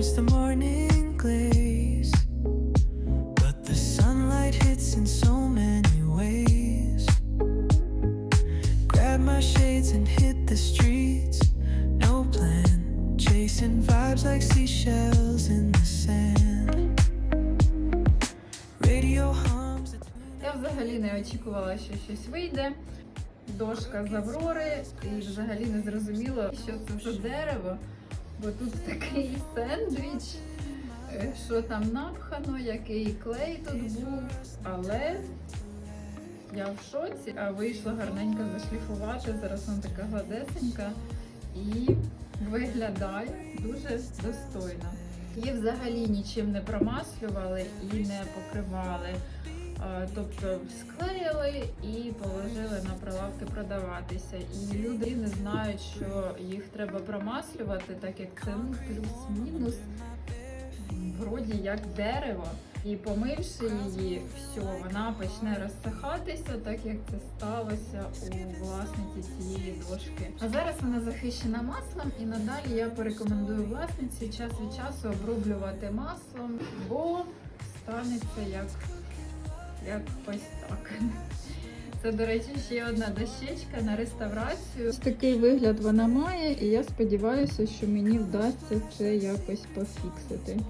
comes the morning glaze, but the sunlight hits in so many ways. Grab my shades and hit the streets, no plan, chasing vibes like seashells in the sand. Radio hums. Я взагалі не очікувала, що щось вийде. Дошка з Аврори, і взагалі не зрозуміло, що це за дерево бо тут такий сендвіч, е, що там напхано, який клей тут був. Але я в шоці, а вийшло гарненько зашліфувати. Зараз вона така гладесенька і виглядає дуже достойно. Її взагалі нічим не промаслювали і не покривали. А, Тобто склеїли і положили на прилавки продаватися. І люди не знають, що їх треба промаслювати, так як це ну, плюс-мінус вроді як дерево. І помивши її, все, вона почне розсихатися, так як це сталося у власниці цієї дошки. А зараз вона захищена маслом, і надалі я порекомендую власниці час від часу оброблювати маслом, бо станеться як як ось так. Це, до речі, ще одна дощечка на реставрацію. Ось такий вигляд вона має, і я сподіваюся, що мені вдасться це якось пофіксити.